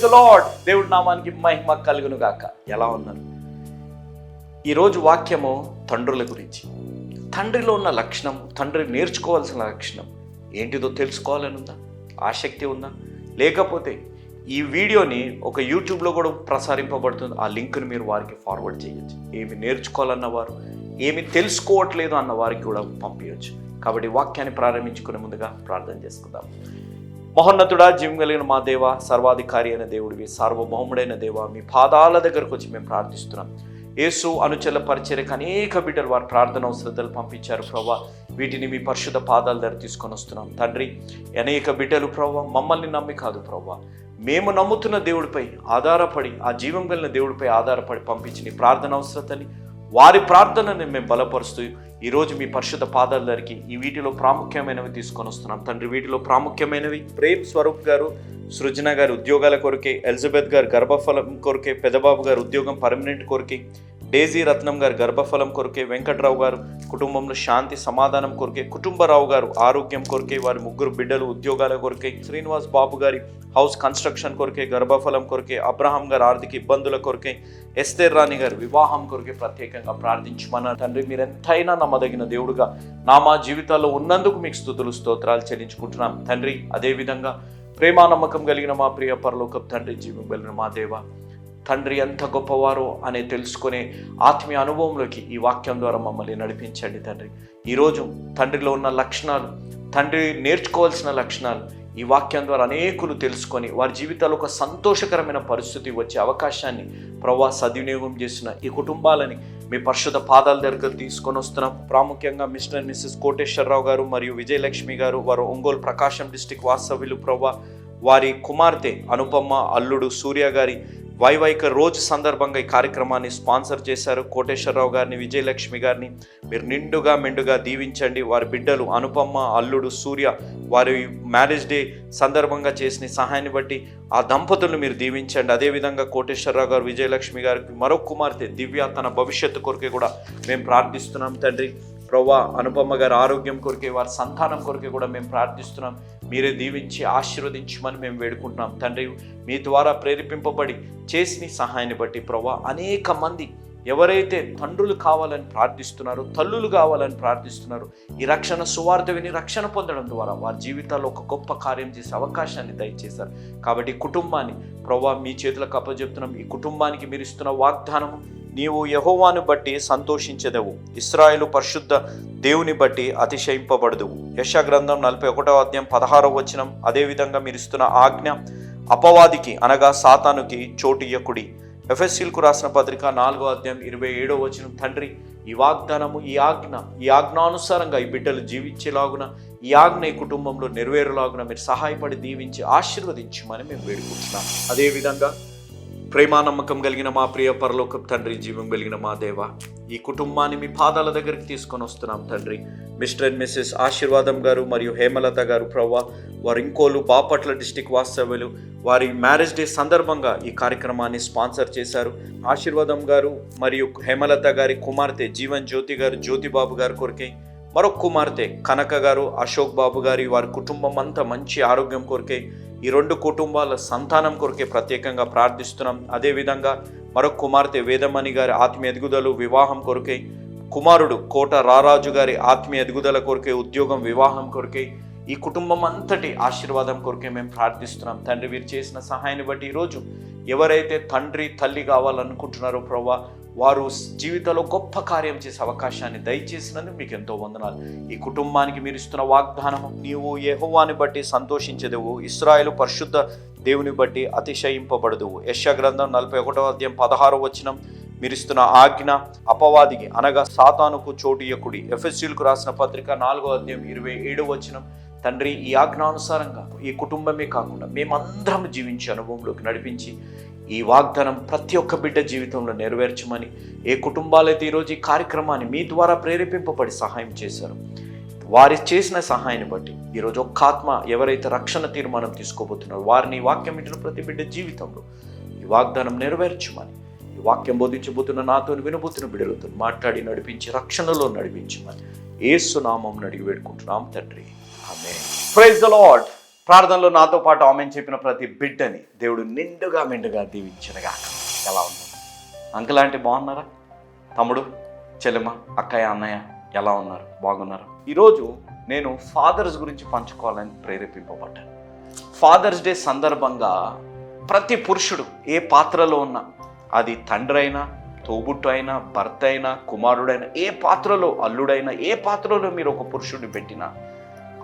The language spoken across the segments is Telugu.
ప్రైజ్ ద లార్డ్ దేవుడి నామానికి మహిమ కలుగును గాక. ఎలా ఉన్నారు? ఈరోజు వాక్యము తండ్రుల గురించి. తండ్రిలో ఉన్న లక్షణం తండ్రి నేర్చుకోవాల్సిన లక్షణం ఏంటిదో తెలుసుకోవాలని ఉందా? ఆసక్తి ఉందా? లేకపోతే ఈ వీడియోని ఒక యూట్యూబ్లో కూడా ప్రసారింపబడుతుంది. ఆ లింక్ని మీరు వారికి ఫార్వర్డ్ చేయొచ్చు. ఏమి నేర్చుకోవాలన్న వారు ఏమి తెలుసుకోవట్లేదు అన్న వారికి కూడా పంపించవచ్చు కాబట్టి వాక్యాన్ని ప్రారంభించుకునే ముందుగా ప్రార్థన చేసుకుందాం. మహోన్నతుడా జీవం కలిగిన మా దేవ సర్వాధికారి అయిన దేవుడివి సార్వభౌముడైన దేవ మీ పాదాల దగ్గరకు వచ్చి మేము ప్రార్థిస్తున్నాం. యేసు అనుచల పరిచర్యకు అనేక బిడ్డలు వారి ప్రార్థన అవసరతలు పంపించారు ప్రభా వీటిని మీ పరిశుద్ధ పాదాల దగ్గర తీసుకొని వస్తున్నాం. తండ్రి అనేక బిడ్డలు ప్రభా మమ్మల్ని నమ్మి కాదు ప్రభా మేము నమ్ముతున్న దేవుడిపై ఆధారపడి ఆ జీవం కలిగిన దేవుడిపై ఆధారపడి పంపించిన ప్రార్థన అవసరతని వారి ప్రార్థనని మేము బలపరుస్తూ ఈరోజు మీ పరిశుద్ధ పాదాలకి ఈ వీటిలో ప్రాముఖ్యమైనవి తీసుకొని వస్తున్నాం. తండ్రి వీటిలో ప్రాముఖ్యమైనవి ప్రేమ్ స్వరూప్ గారు సృజన గారి ఉద్యోగాల కొరకే ఎలిజబెత్ గారు గర్భఫలం కొరకే పెదబాబు గారు ఉద్యోగం పర్మనెంట్ కొరకే డేజీ రత్నం గారు గర్భఫలం కొరకే వెంకట్రావు గారు కుటుంబంలో శాంతి సమాధానం కొరకే కుటుంబరావు గారు ఆరోగ్యం కొరకే వారి ముగ్గురు బిడ్డలు ఉద్యోగాల కొరకే శ్రీనివాస్ బాబు గారి హౌస్ కన్స్ట్రక్షన్ కొరకే గర్భఫలం కొరకే అబ్రహాం గారు ఆర్థిక ఇబ్బందుల కొరకే ఎస్తేర్ రాణి గారు వివాహం కొరకే ప్రత్యేకంగా ప్రార్థించమన్న తండ్రి మీరు ఎంతైనా నమ్మదగిన దేవుడుగా నా మా జీవితాల్లో ఉన్నందుకు మీకు స్థుతులు స్తోత్రాలు చెల్లించుకుంటున్నాం. తండ్రి అదేవిధంగా ప్రేమా నమ్మకం కలిగిన మా ప్రియ పరలోకం తండ్రి జీవం కలిగిన మా దేవ తండ్రి ఎంత గొప్పవారో అనే తెలుసుకునే ఆత్మీయ అనుభవంలోకి ఈ వాక్యం ద్వారా మమ్మల్ని నడిపించండి తండ్రి. ఈరోజు తండ్రిలో ఉన్న లక్షణాలు తండ్రి నేర్చుకోవాల్సిన లక్షణాలు ఈ వాక్యం ద్వారా అనేకులు తెలుసుకొని వారి జీవితాల్లో ఒక సంతోషకరమైన పరిస్థితి వచ్చే అవకాశాన్ని ప్రభా సద్వినియోగం చేసిన ఈ కుటుంబాలని మీ పరిశుద్ధ పాదాల దగ్గర తీసుకొని వస్తున్నాం. ప్రాముఖ్యంగా మిస్టర్ మిస్సెస్ కోటేశ్వరరావు గారు మరియు విజయలక్ష్మి గారు వారు ఒంగోలు ప్రకాశం డిస్టిక్ వాస్తవ్యులు ప్రవ్వ వారి కుమార్తె అనుపమ్మ అల్లుడు సూర్య గారి వైవైక రోజు సందర్భంగా ఈ కార్యక్రమాన్ని స్పాన్సర్ చేశారు. కోటేశ్వరరావు గారిని విజయలక్ష్మి గారిని. మీరు నిండుగా మెండుగా దీవించండి. వారి బిడ్డలు అనుపమ్మ అల్లుడు సూర్య వారి మ్యారేజ్ డే సందర్భంగా చేసిన సహాయాన్ని బట్టి ఆ దంపతులను మీరు దీవించండి. అదేవిధంగా కోటేశ్వరరావు గారు విజయలక్ష్మి గారికి మరో కుమార్తె దివ్య తన భవిష్యత్తు కొరకే కూడా మేము ప్రార్థిస్తున్నాం తండ్రి. ప్రవ్వా అనుపమ్మ గారి ఆరోగ్యం కొరికే వారి సంతానం కొరికే కూడా మేము ప్రార్థిస్తున్నాం. మీరే దీవించి ఆశీర్వదించమని మేము వేడుకుంటున్నాం. తండ్రి మీ ద్వారా ప్రేరేపింపబడి చేసిన సహాయాన్ని బట్టి ప్రవ్వా అనేక మంది ఎవరైతే తండ్రులు కావాలని ప్రార్థిస్తున్నారో తల్లులు కావాలని ప్రార్థిస్తున్నారో ఈ రక్షణ సువార్త విని రక్షణ పొందడం ద్వారా వారి జీవితాల్లో ఒక గొప్ప కార్యం చేసే అవకాశాన్ని దయచేశారు. కాబట్టి కుటుంబాన్ని ప్రవ్వా మీ చేతులకు అప్పచెప్తున్నాం. ఈ కుటుంబానికి మీరు ఇస్తున్న వాగ్దానము నీవు యహోవాను బట్టి సంతోషించదవు. ఇస్రాయేలు పరిశుద్ధ దేవుని బట్టి అతిశయింపబడదువు. యశ గ్రంథం నలభై ఒకటో అధ్యాయం పదహారో వచనం అదేవిధంగా మీరు ఇస్తున్న ఆజ్ఞ అపవాదికి అనగా సాతానుకి చోటియ్యకుడి ఎఫ్ఎస్సీలకు రాసిన పత్రిక నాలుగో అధ్యాయం ఇరవై ఏడో వచనం తండ్రి ఈ వాగ్దానము ఈ ఆజ్ఞ ఈ ఆజ్ఞానుసారంగా ఈ బిడ్డలు జీవించేలాగున ఈ ఆజ్ఞ ఈ కుటుంబంలో నెరవేరులాగున మీరు సహాయపడి దీవించి ఆశీర్వదించమని మేము వేడుకుంటున్నాం. అదేవిధంగా ప్రేమానమ్మకం కలిగిన మా ప్రియ పరలోకం తండ్రి జీవం కలిగిన మా దేవ ఈ కుటుంబాన్ని మీ పాదాల దగ్గరికి తీసుకొని వస్తున్నాం తండ్రి. మిస్టర్ అండ్ మిస్సెస్ ఆశీర్వాదం గారు మరియు హేమలత గారు ప్రవ్వ వారు ఇంకోలు బాపట్ల డిస్టిక్ వాస్తవ్యులు వారి మ్యారేజ్ డే సందర్భంగా ఈ కార్యక్రమాన్ని స్పాన్సర్ చేశారు. ఆశీర్వాదం గారు మరియు హేమలత గారి కుమార్తె జీవన్ జ్యోతి గారు జ్యోతిబాబు గారి కొరికే మరొక కుమార్తె కనక గారు అశోక్ బాబు గారి వారి కుటుంబం అంతా మంచి ఆరోగ్యం కొరికే ఈ రెండు కుటుంబాల సంతానం కొరకే ప్రత్యేకంగా ప్రార్థిస్తున్నాం. అదేవిధంగా మరొక కుమార్తె వేదమణి గారి ఆత్మీయ ఎదుగుదల వివాహం కొరకే కుమారుడు కోట రారాజు గారి ఆత్మీయ ఎదుగుదల కొరకే ఉద్యోగం వివాహం కొరకే ఈ కుటుంబం అంతటి ఆశీర్వాదం కొరకే మేము ప్రార్థిస్తున్నాం. తండ్రి వీరు చేసిన సహాయాన్ని బట్టి ఈరోజు ఎవరైతే తండ్రి తల్లి కావాలనుకుంటున్నారో ప్రభా వారు జీవితంలో గొప్ప కార్యం చేసే అవకాశాన్ని దయచేసినందుకు మీకు ఎంతో వందనాలు. ఈ కుటుంబానికి మీరు ఇస్తున్న వాగ్దానము నీవు యెహోవాని బట్టి సంతోషించదువు ఇస్రాయేలు పరిశుద్ధ దేవుని బట్టి అతిశయింపబడదువు. యశ గ్రంథం నలభై ఒకటో అధ్యాయం పదహారో వచనం మీరు ఇస్తున్న ఆజ్ఞ అపవాదికి అనగా సాతానుకు చోటియకుడి ఎఫ్ఎస్సీలకు రాసిన పత్రిక నాలుగో అధ్యాయం ఇరవై ఏడో వచనం తండ్రి ఈ ఆజ్ఞానుసారంగా ఈ కుటుంబమే కాకుండా మేమందరం జీవించే అనుభవంలోకి నడిపించి ఈ వాగ్దానం ప్రతి ఒక్క బిడ్డ జీవితంలో నెరవేర్చమని ఏ కుటుంబాలైతే ఈరోజు ఈ కార్యక్రమాన్ని మీ ద్వారా ప్రేరేపింపబడి సహాయం చేశారు వారి చేసిన సహాయాన్ని బట్టి ఈరోజు ఒక్క ఆత్మ ఎవరైతే రక్షణ తీర్మానం తీసుకోబోతున్నారో వారిని వాక్యం ఇంటిన ప్రతి బిడ్డ జీవితంలో ఈ వాగ్దానం నెరవేర్చమని ఈ వాక్యం బోధించబోతున్న నాతో వినబోతున్న బిడ్డలతో మాట్లాడి నడిపించి రక్షణలో నడిపించమని ఏసునామం అడిగి వేడుకుంటున్నాం తండ్రి. ఆమె ప్రైజ్ ద లాడ్ ప్రార్థనలో నాతో పాటు ఆమె చెప్పిన ప్రతి బిడ్డని దేవుడు నిండుగా మెండుగా దీవించనుగా ఎలా ఉన్నారు అంకుల్ ఆంటీ బాగున్నారా? తమ్ముడు చెల్లెమ్మ అక్కయ్య అన్నయ్య ఎలా ఉన్నారు? బాగున్నారు? ఈరోజు నేను ఫాదర్స్ గురించి పంచుకోవాలని ప్రేరేపింపబడ్డాను. ఫాదర్స్ డే సందర్భంగా ప్రతి పురుషుడు ఏ పాత్రలో ఉన్నా అది తండ్రి అయినా తోబుట్టు అయినా భర్త అయినా కుమారుడైనా ఏ పాత్రలో అల్లుడైనా ఏ పాత్రలో మీరు ఒక పురుషుడిని పెట్టినా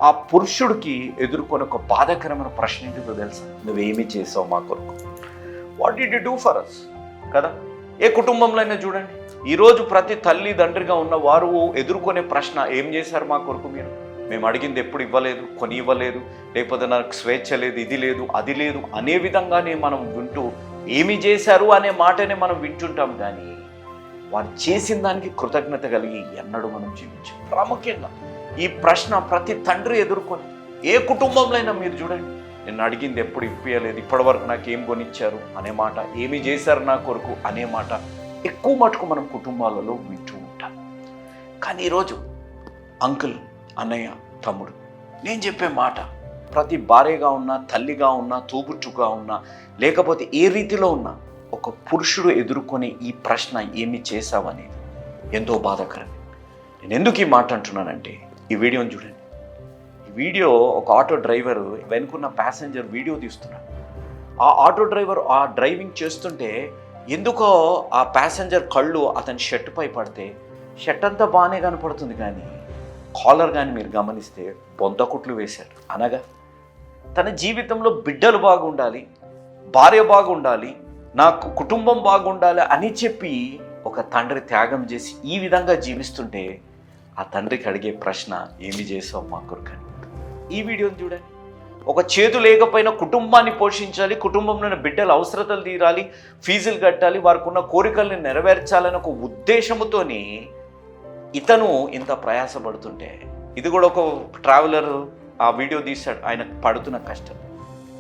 ఆ పురుషుడికి ఎదుర్కొని ఒక బాధాకరమైన ప్రశ్న ఏంటిదో తెలుసా? నువ్వేమి చేసావు మా కొరకు? What did do for us కదా? ఏ కుటుంబంలో అయినా చూడండి. ఈరోజు ప్రతి తల్లి తండ్రిగా ఉన్న వారు ఎదుర్కొనే ప్రశ్న ఏం చేశారు మా కొరకు మీరు? మేము అడిగింది ఎప్పుడు ఇవ్వలేదు కొని ఇవ్వలేదు లేకపోతే నాకు స్వేచ్ఛ లేదు ఇది లేదు అది లేదు అనే విధంగానే మనం వింటూ ఏమి చేశారు? అనే మాటనే మనం వింటుంటాం కానీ వారు చేసిన దానికి కృతజ్ఞత కలిగి ఎన్నడూ మనం జీవించాం ప్రాముఖ్యంగా ఈ ప్రశ్న ప్రతి తండ్రి ఎదుర్కొని ఏ కుటుంబంలో అయినా మీరు చూడండి నేను అడిగింది ఎప్పుడు ఇప్పియలేదు ఇప్పటివరకు నాకు ఏం కొనిచ్చారు అనే మాట ఏమి చేశారు నా కొరకు అనే మాట ఎక్కువ మటుకు మనం కుటుంబాలలో వింటూ ఉంటాం. కానీ ఈరోజు అంకుల్ అన్నయ్య తమ్ముడు నేను చెప్పే మాట ప్రతి భార్యగా ఉన్నా తల్లిగా ఉన్నా తోబుట్టుగా ఉన్నా లేకపోతే ఏ రీతిలో ఉన్నా ఒక పురుషుడు ఎదుర్కొనే ఈ ప్రశ్న ఏమి చేశావనేది ఎంతో బాధాకరం. నేను ఎందుకు ఈ మాట అంటున్నానంటే ఈ వీడియోని చూడండి. ఈ వీడియో ఒక ఆటో డ్రైవర్ వెనుకున్న ప్యాసింజర్ వీడియో తీస్తున్నాడు ఆ ఆటో డ్రైవర్ ఆ డ్రైవింగ్ చేస్తుంటే ఎందుకో ఆ ప్యాసింజర్ కళ్ళు అతని షర్ట్ పై పడితే షర్ట్ అంతా బాగానే కనపడుతుంది కానీ కాలర్ కానీ మీరు గమనిస్తే బొందకుట్లు వేశాడు అనగా తన జీవితంలో బిడ్డలు బాగుండాలి భార్య బాగుండాలి నాకు కుటుంబం బాగుండాలి అని చెప్పి ఒక తండ్రి త్యాగం చేసి ఈ విధంగా జీవిస్తుంటే ఆ తండ్రికి అడిగే ప్రశ్న ఏమి చేసావు మా కొరకని ఈ వీడియోని చూడండి. ఒక చేతు లేకపోయినా కుటుంబాన్ని పోషించాలి కుటుంబంలోని బిడ్డల అవసరతలు తీరాలి ఫీజులు కట్టాలి వారికి ఉన్న కోరికల్ని నెరవేర్చాలని ఒక ఉద్దేశముతోని ఇతను ఇంత ప్రయాసపడుతుంటే ఇది కూడా ఒక ట్రావెలర్ ఆ వీడియో తీశాడు ఆయన పడుతున్న కష్టం.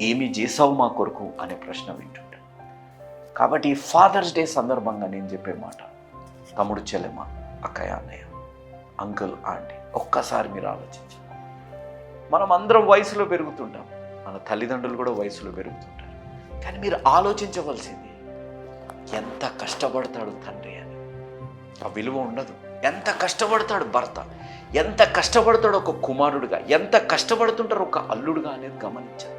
ఏమి చేసావు మా కొరకు అనే ప్రశ్న వింటుంటాడు కాబట్టి ఫాదర్స్ డే సందర్భంగా నేను చెప్పే మాట తమ్ముడు చెల్లెమ్మ అక్కయ్య అన్నయ్య అంకుల్ ఆంటీ ఒక్కసారి మీరు ఆలోచించి మనం అందరం వయసులో పెరుగుతుంటాం. మన తల్లిదండ్రులు కూడా వయసులో పెరుగుతుంటారు. కానీ మీరు ఆలోచించవలసింది ఎంత కష్టపడతాడు తండ్రి అని. ఆ విలువ ఉండదు. ఎంత కష్టపడతాడు భర్త ఎంత కష్టపడతాడు ఒక కుమారుడుగా ఎంత కష్టపడుతుంటారు ఒక అల్లుడుగా అనేది గమనించాలి.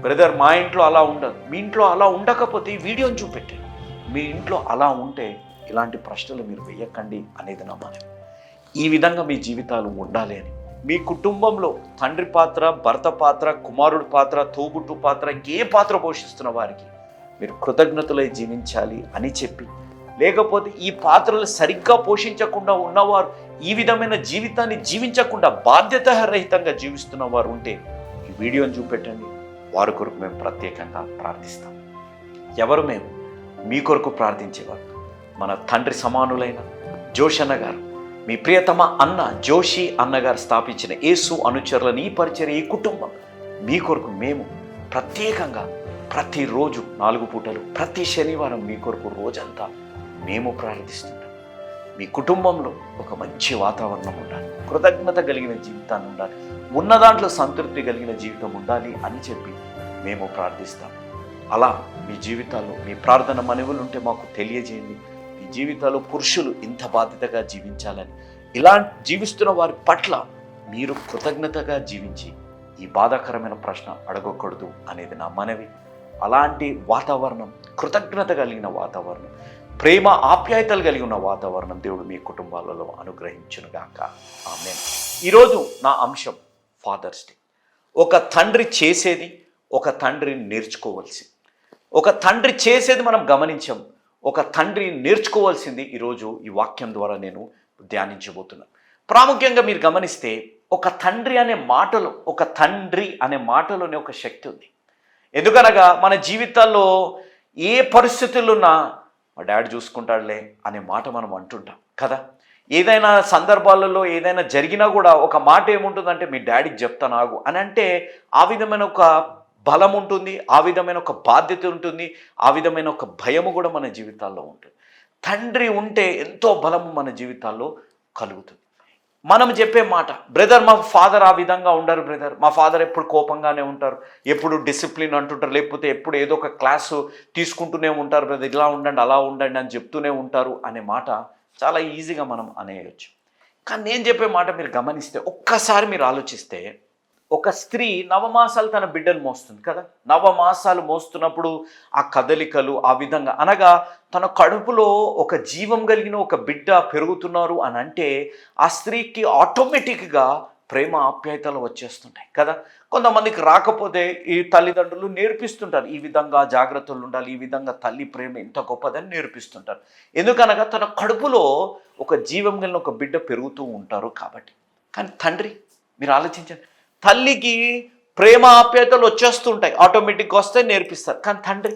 బ్రదర్ మా ఇంట్లో అలా ఉండదు. మీ ఇంట్లో అలా ఉండకపోతే ఈ వీడియోని చూపెట్టండి. మీ ఇంట్లో అలా ఉంటే ఇలాంటి ప్రశ్నలు మీరు వేయకండి అనేది నా మనవి ఈ విధంగా మీ జీవితాలు ఉండాలి అని. మీ కుటుంబంలో తండ్రి పాత్ర భర్త పాత్ర కుమారుడు పాత్ర తోబుట్టు పాత్ర ఏ పాత్ర పోషిస్తున్న వారికి మీరు కృతజ్ఞతలై జీవించాలి అని చెప్పి. లేకపోతే ఈ పాత్రలు సరిగ్గా పోషించకుండా ఉన్నవారు ఈ విధమైన జీవితాన్ని జీవించకుండా బాధ్యత రహితంగా జీవిస్తున్న వారు ఉంటే ఈ వీడియోని చూపెట్టండి. వారి కొరకు మేము ప్రత్యేకంగా ప్రార్థిస్తాం. ఎవరు మేము? మీ కొరకు ప్రార్థించేవారు. మన తండ్రి సమానులైన జోషన్న గారు. మీ ప్రియతమ అన్న జోషి అన్నగారు స్థాపించిన యేసు అనుచరులని ఈ పరిచర్య ఈ కుటుంబం. మీ కొరకు మేము ప్రత్యేకంగా ప్రతిరోజు నాలుగు పూటలు ప్రతి శనివారం మీ కొరకు రోజంతా మేము ప్రార్థిస్తుంటాం మీ కుటుంబంలో ఒక మంచి వాతావరణం ఉండాలి కృతజ్ఞత కలిగిన జీవితాన్ని ఉండాలి ఉన్న దాంట్లో సంతృప్తి కలిగిన జీవితం ఉండాలి అని చెప్పి మేము ప్రార్థిస్తాం. అలా మీ జీవితాల్లో మీ ప్రార్థన మనవులు ఉంటే మాకు తెలియజేయండి. జీవితాలు పురుషులు ఇంత బాధ్యతగా జీవించాలని. ఇలా జీవిస్తున్న వారి పట్ల మీరు కృతజ్ఞతగా జీవించి ఈ బాధాకరమైన ప్రశ్న అడగకూడదు అనేది నా మనవి. అలాంటి వాతావరణం కృతజ్ఞత కలిగిన వాతావరణం ప్రేమ ఆప్యాయతలు కలిగి ఉన్న వాతావరణం దేవుడు మీ కుటుంబాలలో అనుగ్రహించునుగాక ఆమె ఈరోజు నా అంశం ఫాదర్స్ డే. ఒక తండ్రి చేసేది ఒక తండ్రి నేర్చుకోవాల్సి ఒక తండ్రి చేసేది మనం గమనించాం. ఒక తండ్రి నేర్చుకోవాల్సింది ఈరోజు ఈ వాక్యం ద్వారా నేను ధ్యానించబోతున్నాను ప్రాముఖ్యంగా మీరు గమనిస్తే ఒక తండ్రి అనే మాటలో ఒక తండ్రి అనే మాటలోనే ఒక శక్తి ఉంది. ఎందుకనగా మన జీవితాల్లో ఏ పరిస్థితులున్నా మా డాడీ చూసుకుంటాడులే అనే మాట మనం అంటుంటాం కదా? ఏదైనా సందర్భాలలో ఏదైనా జరిగినా కూడా ఒక మాట ఏముంటుందంటే మీ డాడీకి చెప్తాను ఆగు అని అంటే ఆ విధమైన ఒక బలం ఉంటుంది ఆ విధమైన ఒక బాధ్యత ఉంటుంది ఆ విధమైన ఒక భయము కూడా మన జీవితాల్లో ఉంటుంది. తండ్రి ఉంటే ఎంతో బలము మన జీవితాల్లో కలుగుతుంది. మనం చెప్పే మాట బ్రదర్ మా ఫాదర్ ఆ విధంగా ఉండరు బ్రదర్. మా ఫాదర్ ఎప్పుడు కోపంగానే ఉంటారు. ఎప్పుడు డిసిప్లిన్ అంటుంటారు. లేకపోతే ఎప్పుడు ఏదో ఒక క్లాసు తీసుకుంటూనే ఉంటారు బ్రదర్. ఇలా ఉండండి అలా ఉండండి అని చెప్తూనే ఉంటారు అనే మాట చాలా ఈజీగా మనం అనేయచ్చు. కానీ నేను చెప్పే మాట మీరు గమనిస్తే ఒక్కసారి మీరు ఆలోచిస్తే ఒక స్త్రీ నవమాసాలు తన బిడ్డను మోస్తుంది కదా? నవమాసాలు మోస్తున్నప్పుడు ఆ కదలికలు ఆ విధంగా అనగా తన కడుపులో ఒక జీవం కలిగిన ఒక బిడ్డ పెరుగుతున్నారు అని అంటే ఆ స్త్రీకి ఆటోమేటిక్గా ప్రేమ ఆప్యాయతలు వచ్చేస్తుంటాయి కదా? కొంతమందికి రాకపోతే ఈ తల్లిదండ్రులు నేర్పిస్తుంటారు. ఈ విధంగా జాగ్రత్తలు ఉండాలి ఈ విధంగా తల్లి ప్రేమ ఎంత గొప్పదని నేర్పిస్తుంటారు. ఎందుకనగా తన కడుపులో ఒక జీవం కలిగిన ఒక బిడ్డ పెరుగుతూ ఉంటారు కాబట్టి. కానీ తండ్రి మీరు ఆలోచించండి. తల్లికి ప్రేమ ఆప్యాయతలు వచ్చేస్తుంటాయి ఆటోమేటిక్గా వస్తే నేర్పిస్తారు. కానీ తండ్రి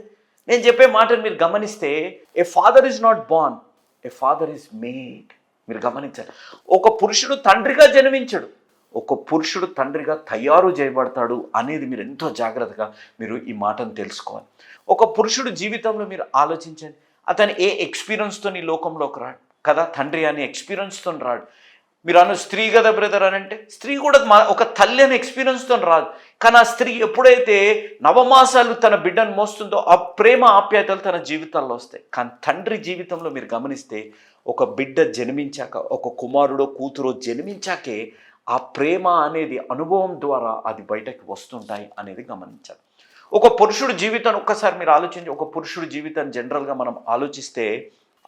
నేను చెప్పే మాటను మీరు గమనిస్తే a father is not born a father is made మీరు గమనించాలి. ఒక పురుషుడు తండ్రిగా జన్మించడు. ఒక పురుషుడు తండ్రిగా తయారు చేయబడతాడు అనేది మీరు ఎంతో జాగ్రత్తగా మీరు ఈ మాటను తెలుసుకోవాలి. ఒక పురుషుడు జీవితంలో మీరు ఆలోచించండి. అతను ఏ ఎక్స్పీరియన్స్తో ఈ లోకంలోకి రాడు? కదా తండ్రి అనే ఎక్స్పీరియన్స్తో రాడు. మీరు అన్న స్త్రీ కదా బ్రదర్ అని అంటే స్త్రీ కూడా ఒక తల్లి అనే ఎక్స్పీరియన్స్తో రాదు. కానీ ఆ స్త్రీ ఎప్పుడైతే నవమాసాలు తన బిడ్డను మోస్తుందో ఆ ప్రేమ ఆప్యాయతలు తన జీవితాల్లో వస్తాయి. కానీ తండ్రి జీవితంలో మీరు గమనిస్తే ఒక బిడ్డ జన్మించాక ఒక కుమారుడో కూతురో జన్మించాకే ఆ ప్రేమ అనేది అనుభవం ద్వారా అది బయటకు వస్తుంటాయి అనేది గమనించాలి. ఒక పురుషుడు జీవితాన్ని ఒక్కసారి మీరు ఆలోచించి ఒక పురుషుడు జీవితాన్ని జనరల్గా మనం ఆలోచిస్తే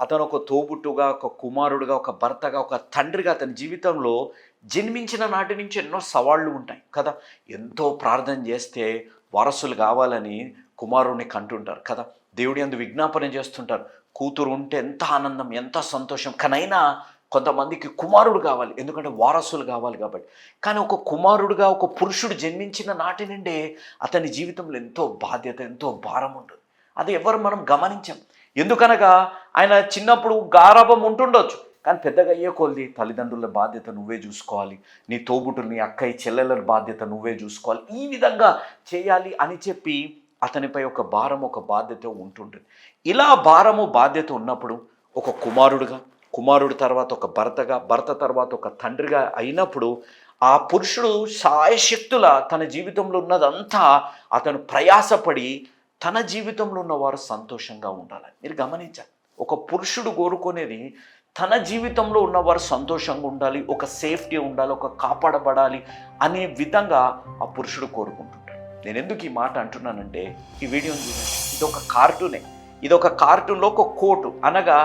అతను ఒక తోబుట్టుగా ఒక కుమారుడుగా ఒక భర్తగా ఒక తండ్రిగా అతని జీవితంలో జన్మించిన నాటి నుంచి ఎన్నో సవాళ్ళు ఉంటాయి కదా. ఎంతో ప్రార్థన చేస్తే వారసులు కావాలని కుమారుడిని కంటుంటారు కదా. దేవుడి అందు విజ్ఞాపన చేస్తుంటారు. కూతురు ఉంటే ఎంత ఆనందం ఎంత సంతోషం. కానైనా కొంతమందికి కుమారుడు కావాలి ఎందుకంటే వారసులు కావాలి కాబట్టి. కానీ ఒక కుమారుడుగా ఒక పురుషుడు జన్మించిన నాటి నుండే అతని జీవితంలో ఎంతో బాధ్యత ఎంతో భారం ఉంటుంది. అది ఎవరు మనం గమనించాం. ఎందుకనగా ఆయన చిన్నప్పుడు గారాభం ఉంటుండొచ్చు. కానీ పెద్దగా అయ్యే కొద్ది తల్లిదండ్రుల బాధ్యత నువ్వే చూసుకోవాలి. నీ తోబుటు నీ అక్కయ్య చెల్లెల బాధ్యత నువ్వే చూసుకోవాలి. ఈ విధంగా చేయాలి అని చెప్పి అతనిపై ఒక భారం ఒక బాధ్యత ఉంటుంటుంది ఇలా భారము బాధ్యత ఉన్నప్పుడు ఒక కుమారుడుగా కుమారుడు తర్వాత ఒక భర్తగా భర్త తర్వాత ఒక తండ్రిగా అయినప్పుడు ఆ పురుషుడు సాయశక్తుల తన జీవితంలో ఉన్నదంతా అతను ప్రయాసపడి తన జీవితంలో ఉన్నవారు సంతోషంగా ఉండాలి మీరు గమనించాలి ఒక పురుషుడు కోరుకునేది తన జీవితంలో ఉన్నవారు సంతోషంగా ఉండాలి ఒక సేఫ్టీ ఉండాలి ఒక కాపాడబడాలి అనే విధంగా ఆ పురుషుడు కోరుకుంటుంటాడు. నేను ఎందుకు ఈ మాట అంటున్నానంటే ఈ వీడియోని చూడండి. ఇది ఒక కార్టూనే. ఇది ఒక కార్టూన్లో ఒక కోటు. అనగా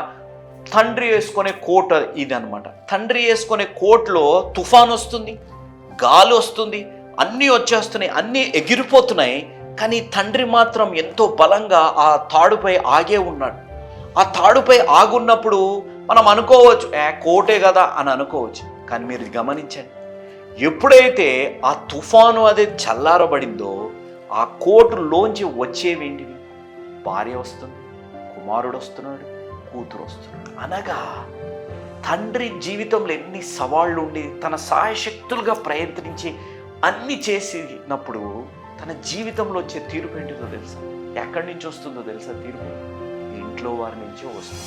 తండ్రి వేసుకునే కోట్ ఇది అనమాట తండ్రి వేసుకునే కోట్లో తుఫాన్ వస్తుంది గాలి వస్తుంది అన్నీ వచ్చేస్తున్నాయి అన్నీ ఎగిరిపోతున్నాయి. కానీ తండ్రి మాత్రం ఎంతో బలంగా ఆ తాడుపై ఆగే ఉన్నాడు. ఆ తాడుపై ఆగున్నప్పుడు మనం అనుకోవచ్చు ఏ కోటే కదా అని అనుకోవచ్చు. కానీ మీరు గమనించండి. ఎప్పుడైతే ఆ తుఫాను అది చల్లారబడిందో ఆ కోటులోంచి వచ్చేవేంటివి భార్య వస్తుంది కుమారుడు వస్తున్నాడు కూతురు వస్తున్నాడు. అనగా తండ్రి జీవితంలో ఎన్ని సవాళ్ళు ఉండి తన సాయశక్తులుగా ప్రయత్నించి అన్ని చేసినప్పుడు తన జీవితంలో వచ్చే తీర్పు ఏంటిదో తెలుసా? ఎక్కడి నుంచి వస్తుందో తెలుసా తీర్పు? ఇంట్లో వారి నుంచే వస్తుంది.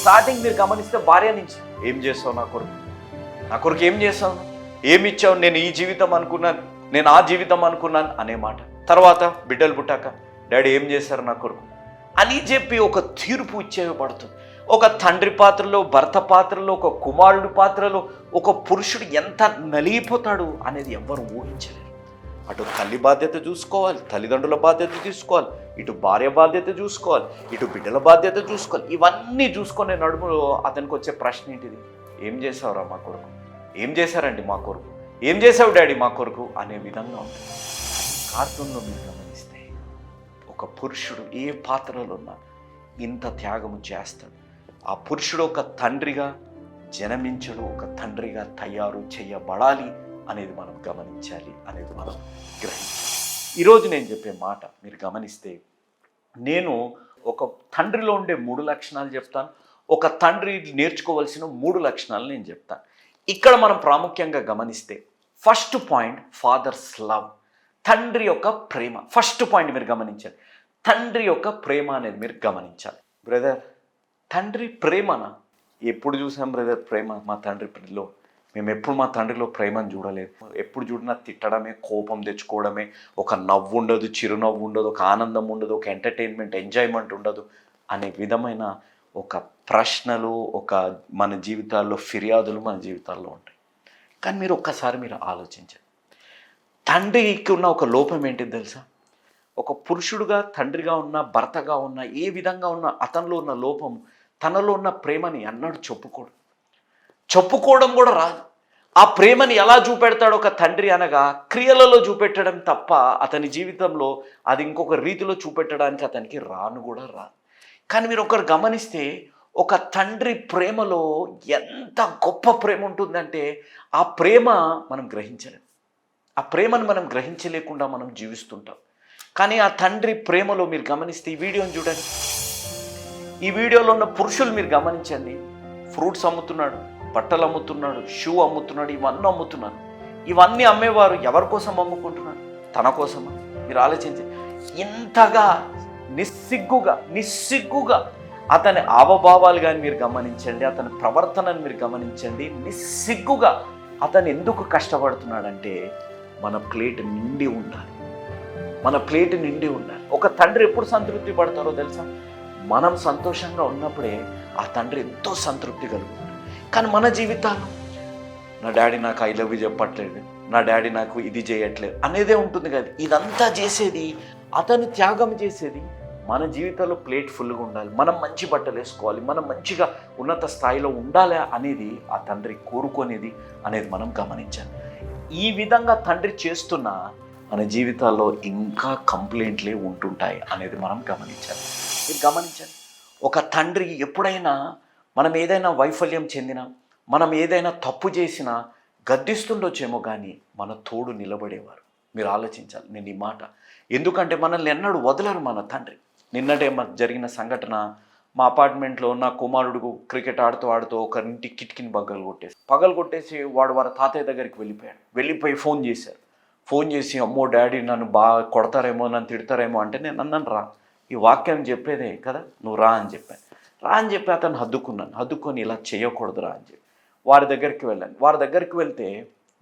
స్టార్టింగ్ మీరు గమనిస్తే భార్య నుంచి. ఏం చేస్తావు నా కొరకు నా కొరకు ఏం చేస్తావు? ఏమి ఇచ్చావు? నేను ఈ జీవితం అనుకున్నాను. నేను ఆ జీవితం అనుకున్నాను అనే మాట. తర్వాత బిడ్డలు పుట్టాక డాడీ ఏం చేశారు నా కొరకు అని చెప్పి ఒక తీర్పు ఇచ్చేయబడుతుంది. ఒక తండ్రి పాత్రలో భర్త పాత్రలో ఒక కుమారుడి పాత్రలో ఒక పురుషుడు ఎంత నలిగిపోతాడు అనేది ఎవ్వరు ఊహించలేరు. అటు తల్లి బాధ్యత చూసుకోవాలి తల్లిదండ్రుల బాధ్యత చూసుకోవాలి ఇటు భార్య బాధ్యత చూసుకోవాలి ఇటు బిడ్డల బాధ్యత చూసుకోవాలి. ఇవన్నీ చూసుకునే నడుము అతనికి వచ్చే ప్రశ్న ఏంటిది? ఏం చేసావురా మా కొరకు ఏం చేశారండి మా కొరకు ఏం చేసావు డాడీ మా కొరకు అనే విధంగా ఉంటుంది. కార్టూన్లో మీరు గమనిస్తే ఒక పురుషుడు ఏ పాత్రలో ఉన్నా ఇంత త్యాగము చేస్తాడు. ఆ పురుషుడు ఒక తండ్రిగా జన్మించడు ఒక తండ్రిగా తయారు చేయబడాలి అనేది మనం గమనించాలి అనేది మనం గ్రహించాలి. ఈరోజు నేను చెప్పే మాట మీరు గమనిస్తే నేను ఒక తండ్రిలో ఉండే మూడు లక్షణాలు చెప్తాను ఒక తండ్రి నేర్చుకోవాల్సిన మూడు లక్షణాలు నేను చెప్తాను. ఇక్కడ మనం ప్రాముఖ్యంగా గమనిస్తే ఫస్ట్ పాయింట్ ఫాదర్స్ లవ్ తండ్రి యొక్క ప్రేమ. ఫస్ట్ పాయింట్ మీరు గమనించాలి. తండ్రి యొక్క ప్రేమ అనేది మీరు గమనించాలి. బ్రదర్ తండ్రి ప్రేమన? ఎప్పుడు చూసాం బ్రదర్ ప్రేమ? మా తండ్రి ప్రేమలో మేము ఎప్పుడు మా తండ్రిలో ప్రేమను చూడలేదు. ఎప్పుడు చూడినా తిట్టడమే కోపం తెచ్చుకోవడమే ఒక నవ్వు ఉండదు చిరునవ్వు ఉండదు ఒక ఆనందం ఉండదు ఒక ఎంటర్టైన్మెంట్ ఎంజాయ్మెంట్ ఉండదు అనే విధమైన ఒక ప్రశ్నలు ఒక మన జీవితాల్లో ఫిర్యాదులు మన జీవితాల్లో ఉంటాయి. కానీ మీరు ఒక్కసారి మీరు ఆలోచించండి. తండ్రికి ఉన్న ఒక లోపం ఏంటిది తెలుసా? ఒక పురుషుడుగా తండ్రిగా ఉన్న భర్తగా ఉన్న ఏ విధంగా ఉన్న అతనిలో ఉన్న లోపం తనలో ఉన్న ప్రేమని అన్నాడు చెప్పుకోడు. చెప్పుకోవడం కూడా రాదు. ఆ ప్రేమని ఎలా చూపెడతాడు ఒక తండ్రి అనగా క్రియలలో చూపెట్టడం తప్ప అతని జీవితంలో అది ఇంకొక రీతిలో చూపెట్టడానికి అతనికి రాను కూడా రాదు. కానీ మీరు ఒకరు గమనిస్తే ఒక తండ్రి ప్రేమలో ఎంత గొప్ప ప్రేమ ఉంటుందంటే ఆ ప్రేమ మనం గ్రహించలేం. ఆ ప్రేమను మనం గ్రహించలేకుండా మనం జీవిస్తుంటాం. కానీ ఆ తండ్రి ప్రేమలో మీరు గమనిస్తే ఈ వీడియోని చూడండి. ఈ వీడియోలో ఉన్న పురుషులు మీరు గమనించండి. ఫ్రూట్స్ అమ్ముతున్నాడు. బట్టలు అమ్ముతున్నాడు షూ అమ్ముతున్నాడు ఇవన్నీ అమ్ముతున్నాడు ఇవన్నీ అమ్మేవారు ఎవరి కోసం అమ్ముకుంటున్నారు? తన కోసమా? మీరు ఆలోచించండి ఇంతగా నిస్సిగ్గుగా నిస్సిగ్గుగా అతని ఆవభావాలు కానీ మీరు గమనించండి అతని ప్రవర్తనను మీరు గమనించండి నిస్సిగ్గుగా అతను ఎందుకు కష్టపడుతున్నాడంటే మన ప్లేట్ నిండి ఉండాలి. మన ప్లేట్ నిండి ఉండాలి. ఒక తండ్రి ఎప్పుడు సంతృప్తి పడతారో తెలుసా? మనం సంతోషంగా ఉన్నప్పుడే ఆ తండ్రి ఎంతో సంతృప్తి కలుగుతుంది. కానీ మన జీవితాలు. నా డాడీ నాకు ఐ లవ్ యూ చెప్పట్లేదు. నా డాడీ నాకు ఇది చేయట్లేదు. అనేదే ఉంటుంది కదా. ఇదంతా చేసేది అతను త్యాగం చేసేది మన జీవితంలో ప్లేట్ ఫుల్గా ఉండాలి. మనం మంచి బట్టలు వేసుకోవాలి. మనం మంచిగా ఉన్నత స్థాయిలో ఉండాలి అనేది ఆ తండ్రి కోరుకునేది అనేది మనం గమనించాలి. ఈ విధంగా తండ్రి చేస్తున్న మన జీవితాల్లో ఇంకా కంప్లైంట్లే ఉంటుంటాయి అనేది మనం గమనించాలి. మీరు గమనించండి. ఒక తండ్రి ఎప్పుడైనా మనం ఏదైనా వైఫల్యం చెందినా మనం ఏదైనా తప్పు చేసినా గద్దిస్తుండొచ్చేమో కానీ మన తోడు నిలబడేవారు. మీరు ఆలోచించాలి నేను ఈ మాట. ఎందుకంటే మనల్ని ఎన్నడూ వదలరు మన తండ్రి. నిన్నటే మాకు జరిగిన సంఘటన మా అపార్ట్మెంట్లో నా కుమారుడు క్రికెట్ ఆడుతూ ఆడుతూ ఒకరింటి కిటికీని పగలు కొట్టేసి పగలు కొట్టేసి వాడు వారి తాతయ్య దగ్గరికి వెళ్ళిపోయాడు. వెళ్ళిపోయి ఫోన్ చేశారు. ఫోన్ చేసి అమ్మో డాడీ నన్ను బాగా కొడతారేమో నన్ను తిడతారేమో అంటే నేను అన్నాను రా. ఈ వాక్యం చెప్పేదే కదా నువ్వు రా అని చెప్పాను. రా అని చెప్పి అతను హద్దుకున్నాను. హద్దుకొని ఇలా చేయకూడదురా అని చెప్పి. వారి దగ్గరికి వెళ్ళాను. వారి దగ్గరికి వెళ్తే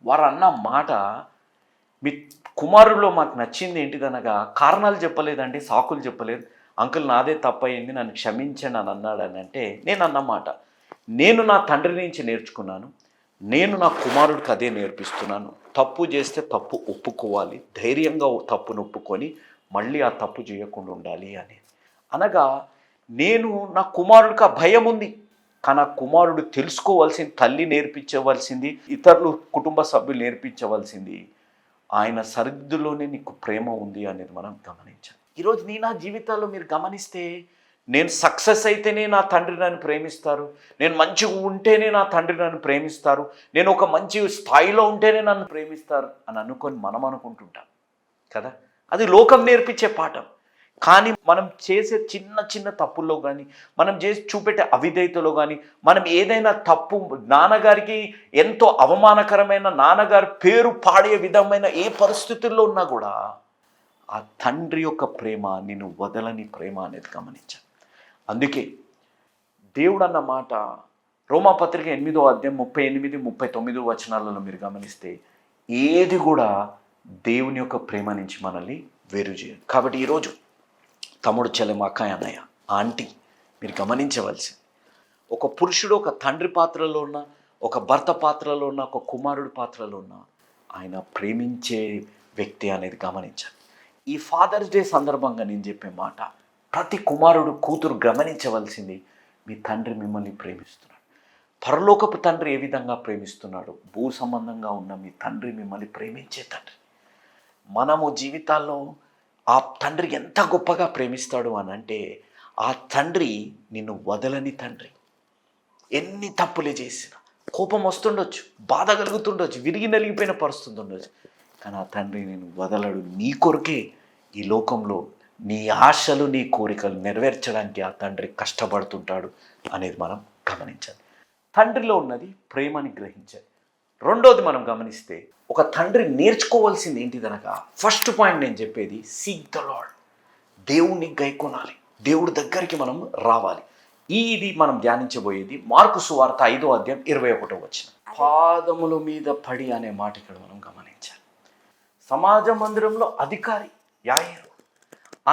వారు అన్న మాట మీ కుమారుల్లో మాకు నచ్చింది ఏంటిదనగా కారణాలు చెప్పలేదండి సాకులు చెప్పలేదు. అంకుల్ నాదే తప్పయింది నన్ను క్షమించండి అని అన్నాడు అని అంటే నేను అన్నమాట నేను నా తండ్రి నుంచి నేర్చుకున్నాను. నేను నా కుమారుడికి అదే నేర్పిస్తున్నాను. తప్పు చేస్తే తప్పు ఒప్పుకోవాలి. ధైర్యంగా తప్పును ఒప్పుకొని మళ్ళీ ఆ తప్పు చేయకుండా ఉండాలి అని. అనగా నేను నా కుమారుడికి ఆ భయం ఉంది కానీ ఆ కుమారుడు తెలుసుకోవాల్సింది తల్లి నేర్పించవలసింది ఇతరులు కుటుంబ సభ్యులు నేర్పించవలసింది. ఆయన సరిహద్దులోనే నీకు ప్రేమ ఉంది అనేది మనం గమనించాలి. ఈరోజు నీ నా జీవితాల్లో మీరు గమనిస్తే నేను సక్సెస్ అయితేనే నా తండ్రి నన్ను ప్రేమిస్తారు నేను మంచిగా ఉంటేనే నా తండ్రి నన్ను ప్రేమిస్తారు నేను ఒక మంచి స్థాయిలో ఉంటేనే నన్ను ప్రేమిస్తారు అని అనుకొని మనం అనుకుంటుంటాం కదా? అది లోకం నేర్పించే పాఠం. కానీ మనం చేసే చిన్న చిన్న తప్పుల్లో కానీ మనం చేసి చూపెట్టే అవిధేయతలో కానీ మనం ఏదైనా తప్పు నాన్నగారికి ఎంతో అవమానకరమైన నాన్నగారి పేరు పాడే విధమైన ఏ పరిస్థితుల్లో ఉన్నా కూడా ఆ తండ్రి యొక్క ప్రేమ నేను వదలని ప్రేమ అనేది గమనించాను అందుకే దేవుడు అన్న మాట రోమాపత్రిక ఎనిమిదో అధ్యాయం ముప్పై ఎనిమిది ముప్పై తొమ్మిది వచనాలలో మీరు గమనిస్తే ఏది కూడా దేవుని యొక్క ప్రేమ నుంచి మనల్ని వేరు చేయదు. కాబట్టి ఈరోజు తమ్ముడు చెల్లెమ్మ అక్క అన్నయ్య ఆంటీ మీరు గమనించవలసి ఒక పురుషుడు ఒక తండ్రి పాత్రలో ఉన్న ఒక భర్త పాత్రలో ఉన్న ఒక కుమారుడి పాత్రలో ఉన్న ఆయన ప్రేమించే వ్యక్తి అనేది గమనించాలి. ఈ ఫాదర్స్ డే సందర్భంగా నేను చెప్పే మాట ప్రతి కుమారుడు కూతురు గమనించవలసింది మీ తండ్రి మిమ్మల్ని ప్రేమిస్తున్నాడు. పరలోకపు తండ్రి ఏ విధంగా ప్రేమిస్తున్నాడు? భూ సంబంధంగా ఉన్న మీ తండ్రి మిమ్మల్ని ప్రేమించే తండ్రి. మనము జీవితాల్లో ఆ తండ్రి ఎంత గొప్పగా ప్రేమిస్తాడు అని అంటే ఆ తండ్రి నిన్ను వదలని తండ్రి. ఎన్ని తప్పులే చేసినా. కోపం వస్తుండొచ్చు బాధ కలుగుతుండొచ్చు విరిగి నలిగిపోయిన పరిస్థితి ఉండొచ్చు కానీ ఆ తండ్రి నేను వదలడు. నీ కొరకే ఈ లోకంలో నీ ఆశలు నీ కోరికలు నెరవేర్చడానికి ఆ తండ్రి కష్టపడుతుంటాడు అనేది మనం గమనించాలి. తండ్రిలో ఉన్నది ప్రేమని గ్రహించాలి. రెండోది మనం గమనిస్తే ఒక తండ్రి నేర్చుకోవాల్సింది ఏంటిదనగా ఫస్ట్ పాయింట్ నేను చెప్పేది సీక్ ద లాడ్ దేవుణ్ణి గైకొనాలి. దేవుడి దగ్గరికి మనం రావాలి. ఈ ఇది మనం ధ్యానించబోయేది మార్కు సువార్త ఐదో అధ్యాయం ఇరవై ఒకటో వచ్చిన పాదముల మీద పడి అనే మాట ఇక్కడ మనం గమనించాలి. సమాజ మందిరంలో అధికారి యాయరు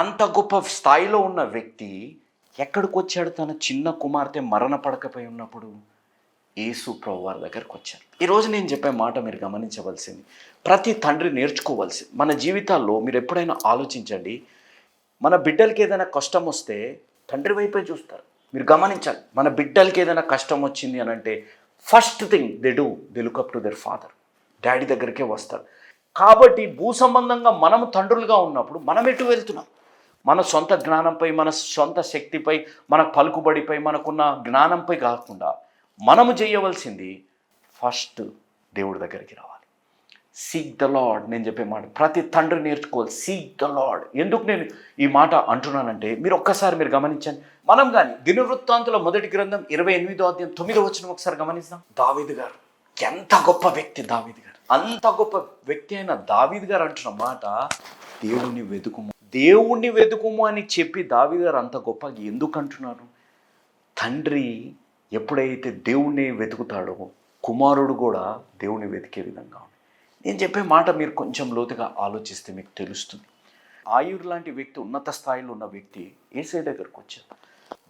అంత గొప్ప స్థాయిలో ఉన్న వ్యక్తి ఎక్కడికి వచ్చాడు తన చిన్న కుమార్తె మరణ పడకపోయి ఉన్నప్పుడు? యేసు ప్రభువారి దగ్గరకు వచ్చారు. ఈరోజు నేను చెప్పే మాట మీరు గమనించవలసింది. ప్రతి తండ్రి నేర్చుకోవాల్సింది. మన జీవితాల్లో మీరు ఎప్పుడైనా ఆలోచించండి మన బిడ్డలకి ఏదైనా కష్టం వస్తే తండ్రి వైపే చూస్తారు. మీరు గమనించాలి మన బిడ్డలకి ఏదైనా కష్టం వచ్చింది అని అంటే first thing they do they look up to their father daddy దగ్గరికే వస్తారు. కాబట్టి భూ సంబంధంగా మనము తండ్రులుగా ఉన్నప్పుడు మనం ఎటు వెళ్తున్నాం? మన సొంత జ్ఞానంపై మన సొంత శక్తిపై మన పలుకుబడిపై మనకున్న జ్ఞానంపై కాకుండా మనము చేయవలసింది ఫస్ట్ దేవుడి దగ్గరికి రావాలి. సీక్ ద లాడ్ నేను చెప్పే మాట ప్రతి తండ్రి నేర్చుకోవాలి. సీక్ ద లాడ్ ఎందుకు నేను ఈ మాట అంటున్నానంటే మీరు ఒక్కసారి మీరు గమనించండి. మనం కానీ దినవృత్తాంతుల మొదటి గ్రంథం ఇరవై ఎనిమిదో అధ్యాయం తొమ్మిదో వచ్చిన ఒకసారి గమనిస్తాం దావీద్ గారు ఎంత గొప్ప వ్యక్తి దావీద్ గారు. అంత గొప్ప వ్యక్తి అయిన దావీద్ గారు అంటున్న మాట దేవుణ్ణి వెతుకుము. దేవుణ్ణి వెతుకుము అని చెప్పి దావీద్ గారు అంత గొప్ప ఎందుకు అంటున్నారు? తండ్రి ఎప్పుడైతే దేవుణ్ణి వెతుకుతాడో కుమారుడు కూడా దేవుని వెతికే విధంగా ఉంది నేను చెప్పే మాట మీరు కొంచెం లోతుగా ఆలోచిస్తే మీకు తెలుస్తుంది. ఆయుర్ లాంటి వ్యక్తి ఉన్నత స్థాయిలో ఉన్న వ్యక్తి ఏసై దగ్గరకు వచ్చారు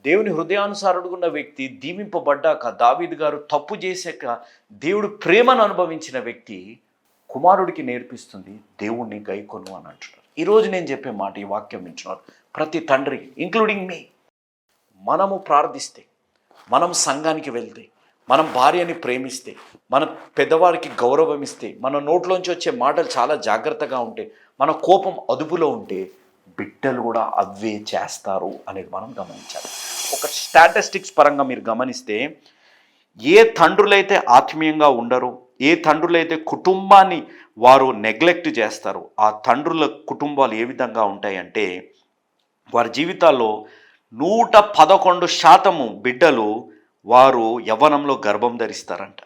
దేవుని హృదయానుసారుడుగా ఉన్న వ్యక్తి దీవింపబడ్డాక దావీద్ గారు తప్పు చేశాక దేవుడు ప్రేమను అనుభవించిన వ్యక్తి కుమారుడికి నేర్పిస్తుంది దేవుణ్ణి గైకొను అని అంటున్నారు. ఈరోజు నేను చెప్పే మాట ఈ వాక్యం వింటున్నారు ప్రతి తండ్రి ఇంక్లూడింగ్ మీ మనము ప్రార్థిస్తే మనం సంఘానికి వెళ్తే మనం భార్యని ప్రేమిస్తే మన పెద్దవారికి గౌరవం ఇస్తే మన నోట్లోంచి వచ్చే మాటలు చాలా జాగ్రత్తగా ఉంటే మన కోపం అదుపులో ఉంటే బిడ్డలు కూడా అవే చేస్తారు అనేది మనం గమనించాలి. ఒక స్టాటిస్టిక్స్ పరంగా మీరు గమనిస్తే ఏ తండ్రులైతే ఆత్మీయంగా ఉండరో ఏ తండ్రులైతే కుటుంబాన్ని వారు నెగ్లెక్ట్ చేస్తారో ఆ తండ్రుల కుటుంబాలు ఏ విధంగా ఉంటాయంటే వారి జీవితాల్లో నూట పదకొండు శాతము బిడ్డలు వారు యవ్వనంలో గర్భం ధరిస్తారంట.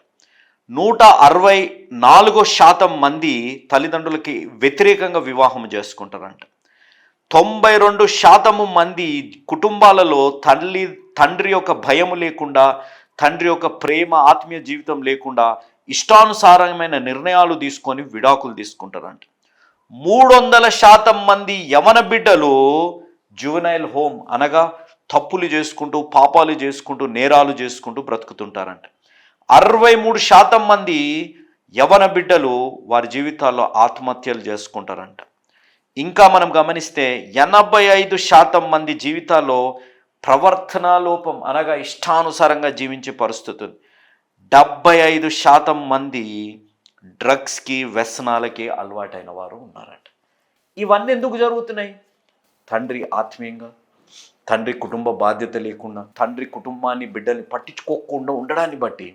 నూట అరవై నాలుగో శాతం మంది తల్లిదండ్రులకి వ్యతిరేకంగా వివాహం చేసుకుంటారంట. తొంభై రెండు శాతము మంది కుటుంబాలలో తల్లి తండ్రి యొక్క భయం లేకుండా తండ్రి యొక్క ప్రేమ ఆత్మీయ జీవితం లేకుండా ఇష్టానుసారమైన నిర్ణయాలు తీసుకొని విడాకులు తీసుకుంటారంట. మూడు వందల శాతం మంది యవన బిడ్డలు జువెనైల్ హోమ్ అనగా తప్పులు చేసుకుంటూ పాపాలు చేసుకుంటూ నేరాలు చేసుకుంటూ బ్రతుకుతుంటారంట. అరవై మూడు శాతం మంది యవన బిడ్డలు వారి జీవితాల్లో ఆత్మహత్యలు చేసుకుంటారంట. ఇంకా మనం గమనిస్తే ఎనభై ఐదు శాతం మంది జీవితాల్లో ప్రవర్తనా లోపం అనగా ఇష్టానుసారంగా జీవించే పరిస్థితి ఉంది. డెబ్బై ఐదు శాతం మంది డ్రగ్స్కి వ్యసనాలకి అలవాటైన వారు ఉన్నారంట. ఇవన్నీ ఎందుకు జరుగుతున్నాయి? తండ్రి ఆత్మీయంగా తండ్రి కుటుంబ బాధ్యత లేకుండా తండ్రి కుటుంబాన్ని బిడ్డల్ని పట్టించుకోకుండా ఉండడాన్ని బట్టి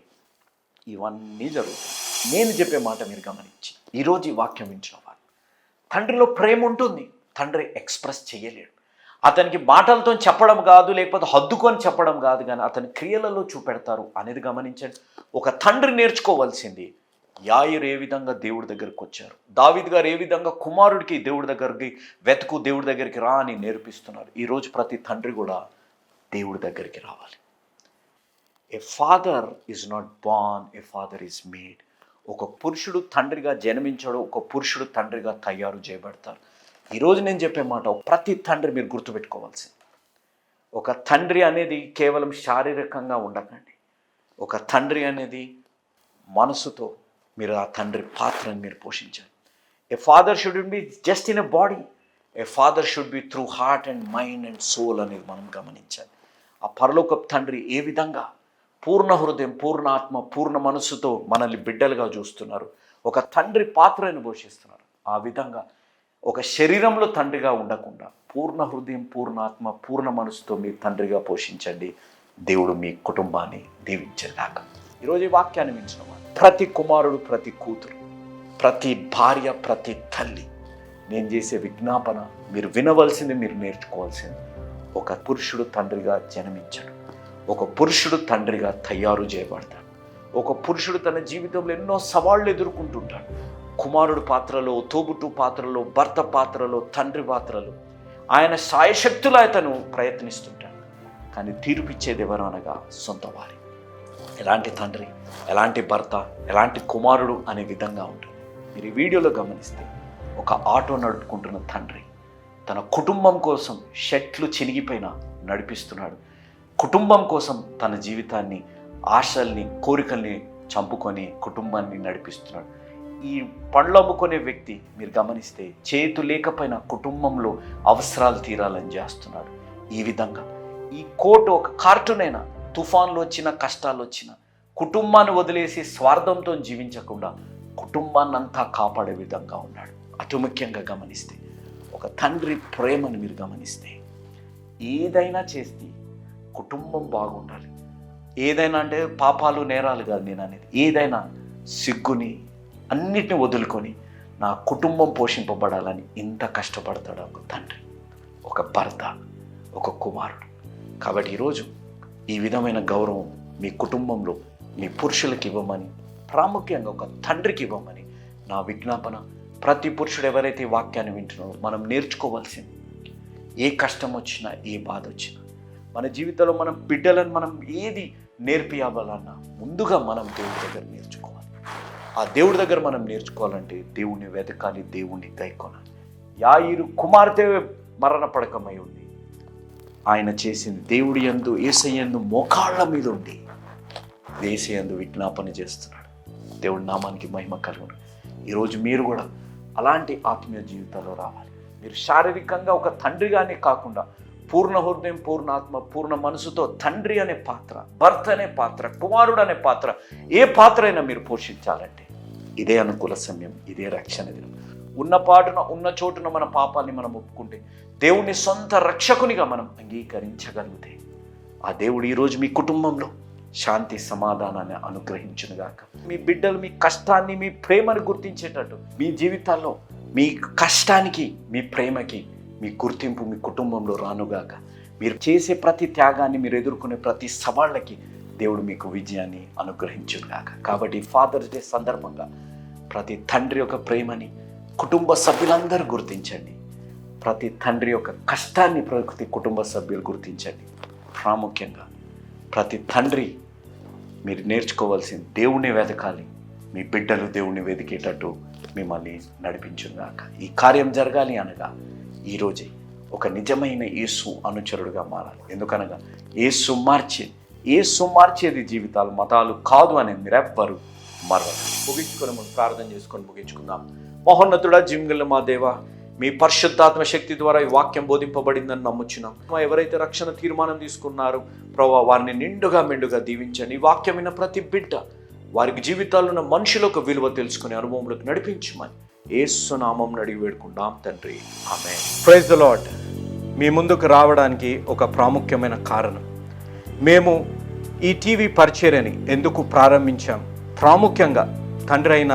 ఇవన్నీ జరుగుతాయి. నేను చెప్పే మాట మీరు గమనించి ఈరోజు ఈ వాక్యం వించిన వారు తండ్రిలో ప్రేమ ఉంటుంది తండ్రి ఎక్స్ప్రెస్ చేయలేడు. అతనికి మాటలతో చెప్పడం కాదు లేకపోతే హద్దుకొని చెప్పడం కాదు కానీ అతని క్రియలలో చూపెడతారు అనేది గమనించండి. ఒక తండ్రి నేర్చుకోవాల్సింది యాయురు ఏ విధంగా దేవుడి దగ్గరికి వచ్చారు? దావిద్ గారు ఏ విధంగా కుమారుడికి దేవుడి దగ్గరికి వెతుకు దేవుడి దగ్గరికి రా అని నేర్పిస్తున్నారు? ఈరోజు ప్రతి తండ్రి కూడా దేవుడి దగ్గరికి రావాలి. A father is not born a father is made ఒక పురుషుడు తండ్రిగా జన్మించాడు ఒక పురుషుడు తండ్రిగా తయారు చేయబడతారు. ఈరోజు నేను చెప్పే మాట ప్రతి తండ్రి మీరు గుర్తుపెట్టుకోవాల్సింది. ఒక తండ్రి అనేది కేవలం శారీరకంగా ఉండకండి. ఒక తండ్రి అనేది మనసుతో మీరు ఆ తండ్రి పాత్రను మీరు పోషించాలి. A father should be just in a body a father should be through heart and mind and soul అనేది మనం గమనించాలి. ఆ పరలోక తండ్రి ఏ విధంగా పూర్ణ హృదయం పూర్ణ ఆత్మ పూర్ణ మనస్సుతో మనల్ని బిడ్డలుగా చూస్తున్నారు. ఒక తండ్రి పాత్రను పోషిస్తున్నారు. ఆ విధంగా ఒక శరీరంలో తండ్రిగా ఉండకుండా పూర్ణ హృదయం పూర్ణ ఆత్మ పూర్ణ మనసుతో మీ తండ్రిగా పోషించండి. దేవుడు మీ కుటుంబాన్ని దీవించేదాకా ఈరోజు ఈ వాక్యాన్ని మించిన వాడు ప్రతి కుమారుడు ప్రతి కూతురు ప్రతి భార్య ప్రతి తల్లి నేను చేసే విజ్ఞాపన మీరు వినవలసింది మీరు నేర్చుకోవాల్సింది. ఒక పురుషుడు తండ్రిగా జన్మించడు. ఒక పురుషుడు తండ్రిగా తయారు చేయబడతాడు ఒక పురుషుడు తన జీవితంలో ఎన్నో సవాళ్ళు ఎదుర్కొంటుంటాడు. కుమారుడు పాత్రలో తోబుట్టు పాత్రలో భర్త పాత్రలో తండ్రి పాత్రలో ఆయన సాయశక్తులు అతను ప్రయత్నిస్తుంటాడు. కానీ తీర్పిచ్చేది ఎవరు అనగా సొంత వారి. ఎలాంటి తండ్రి ఎలాంటి భర్త ఎలాంటి కుమారుడు అనే విధంగా ఉంటుంది. మీరు ఈ వీడియోలో గమనిస్తే ఒక ఆటో నడుపుకుంటున్న తండ్రి తన కుటుంబం కోసం షట్లు చినిగిపోయిన నడిపిస్తున్నాడు. కుటుంబం కోసం తన జీవితాన్ని ఆశల్ని కోరికల్ని చంపుకొని కుటుంబాన్ని నడిపిస్తున్నాడు. ఈ పండ్లు అమ్ముకునే వ్యక్తి మీరు గమనిస్తే చేతు లేకపోయినా కుటుంబంలో అవసరాలు తీరాలని చేస్తున్నాడు. ఈ విధంగా ఈ కోటు ఒక కార్టూన్ అయినా తుఫాన్లు వచ్చిన కష్టాలు వచ్చిన కుటుంబాన్ని వదిలేసి స్వార్థంతో జీవించకుండా కుటుంబాన్ని అంతా కాపాడే విధంగా ఉన్నాడు. అతి ముఖ్యంగా గమనిస్తే ఒక తండ్రి ప్రేమను మీరు గమనిస్తే ఏదైనా చేస్తే కుటుంబం బాగుండాలి. ఏదైనా అంటే పాపాలు నేరాలు కాదు నేను అనేది. ఏదైనా సిగ్గుని అన్నిటిని వదులుకొని నా కుటుంబం పోషింపబడాలని ఇంత కష్టపడతాడు ఒక తండ్రి ఒక భర్త ఒక కుమారుడు. కాబట్టి ఈరోజు ఈ విధమైన గౌరవం మీ కుటుంబంలో మీ పురుషులకు ఇవ్వమని ప్రాముఖ్యంగా ఒక తండ్రికి ఇవ్వమని నా విజ్ఞాపన ప్రతి పురుషుడు ఎవరైతే వాక్యాన్ని వింటున్నారో మనం నేర్చుకోవాల్సింది ఏ కష్టం వచ్చినా ఏ బాధ వచ్చినా. మన జీవితంలో మనం బిడ్డలను మనం ఏది నేర్పియాలన్నా ముందుగా మనం దేవుడి దగ్గర నేర్చుకోవాలి. ఆ దేవుడి దగ్గర మనం నేర్చుకోవాలంటే దేవుణ్ణి వెతకాలి దేవుణ్ణి గైకొనాలి యాయిరు కుమార్తె మరణ పడకమై ఉంది. ఆయన చేసింది దేవుడి ఎందు ఏసయ్యందు మోకాళ్ళ మీద ఉండి దేశయందు విజ్ఞాపన చేస్తున్నాడు. దేవుడి నామానికి మహిమ కలుగును. ఈరోజు మీరు కూడా అలాంటి ఆత్మీయ జీవితాల్లో రావాలి. మీరు శారీరకంగా ఒక తండ్రిగానే కాకుండా పూర్ణ హృదయం పూర్ణ ఆత్మ పూర్ణ మనసుతో తండ్రి అనే పాత్ర భర్త అనే పాత్ర కుమారుడు అనే పాత్ర ఏ పాత్ర అయినా మీరు పోషించాలంటే ఇదే అనుకూల సమయం ఇదే రక్షణ దినం. ఉన్న పాటున ఉన్న చోటున మన పాపాన్ని మనం ఒప్పుకుంటే దేవుని సొంత రక్షకునిగా మనం అంగీకరించగలిగితే ఆ దేవుడు ఈరోజు మీ కుటుంబంలో శాంతి సమాధానాన్ని అనుగ్రహించునుగాక. మీ బిడ్డలు మీ కష్టాన్ని మీ ప్రేమను గుర్తించేటట్టు మీ జీవితాల్లో మీ కష్టానికి మీ ప్రేమకి మీ గుర్తింపు మీ కుటుంబంలో రానుగాక. మీరు చేసే ప్రతి త్యాగాన్ని మీరు ఎదుర్కొనే ప్రతి సవాళ్ళకి దేవుడు మీకు విజయాన్ని అనుగ్రహించుగాక కాబట్టి ఫాదర్స్ డే సందర్భంగా ప్రతి తండ్రి యొక్క ప్రేమని కుటుంబ సభ్యులందరూ గుర్తించండి. ప్రతి తండ్రి యొక్క కష్టాన్ని ప్రతి కుటుంబ సభ్యులు గుర్తించండి. ప్రాముఖ్యంగా ప్రతి తండ్రి మీరు నేర్చుకోవాల్సింది దేవుణ్ణి వెతకాలి మీ బిడ్డలు దేవుణ్ణి వెతికేటట్టు మిమ్మల్ని నడిపించుగాక ఈ కార్యం జరగాలి అనగా ఈరోజే ఒక నిజమైన యేసు అనుచరుడుగా మారాలి. ఎందుకనగా యేసు మార్చేది యేసు మార్చేది జీవితాలు మతాలు కాదు అనేది మీరెవ్వరు మరవ ముగించుకొని మనం ప్రార్థన చేసుకొని ముగించుకుందాం. మహోన్నతుడా జింగిల్ మా దేవ మీ పరిశుద్ధాత్మ శక్తి ద్వారా ఈ వాక్యం బోధింపబడిందని నమ్ముచున్నాం. మా ఎవరైతే రక్షణ తీర్మానం తీసుకున్నారో ప్రభావ వారిని నిండుగా మెండుగా దీవించండి. ఈ వాక్యం విన్న ప్రతి బిడ్డ వారికి జీవితాల్లో ఉన్న మనుషులకు విలువ తెలుసుకునే అనుభవంలోకి నడిపించమని ఏసునామం నడిగి అడిగి తండ్రి. ఆమె ప్రైజ్ ద లాడ్ మీ ముందుకు రావడానికి ఒక ప్రాముఖ్యమైన కారణం. మేము ఈ టీవీ పరిచర్యని ఎందుకు ప్రారంభించాం? ప్రాముఖ్యంగా తండ్రి అయిన